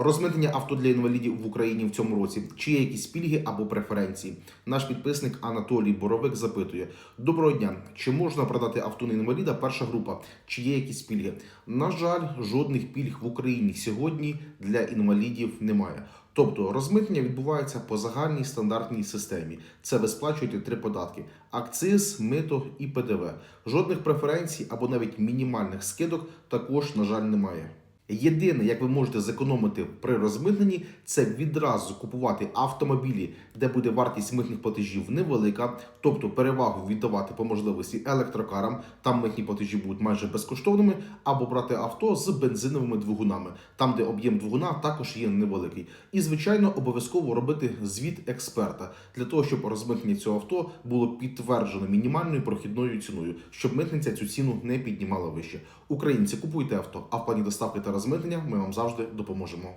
Розмитнення авто для інвалідів в Україні в цьому році. Чи є якісь пільги або преференції? Наш підписник Анатолій Боровик запитує: Доброго дня, чи можна продати авто на інваліда перша група? Чи є якісь пільги? На жаль, жодних пільг в Україні сьогодні для інвалідів немає. Тобто розмитнення відбувається по загальній стандартній системі. Це ви сплачуєте три податки: акциз, мито і ПДВ. Жодних преференцій або навіть мінімальних скидок також, на жаль, немає. Єдине, як ви можете зекономити при розмитненні, це відразу купувати автомобілі, де буде вартість митних платежів невелика, тобто перевагу віддавати по можливості електрокарам, там митні платежі будуть майже безкоштовними, або брати авто з бензиновими двигунами, там, де об'єм двигуна також є невеликий. І, звичайно, обов'язково робити звіт експерта для того, щоб розмитнення цього авто було підтверджено мінімальною прохідною ціною, щоб митниця цю ціну не піднімала вище. Українці купуйте авто, а в плані доставки та розмитнення ми вам завжди допоможемо.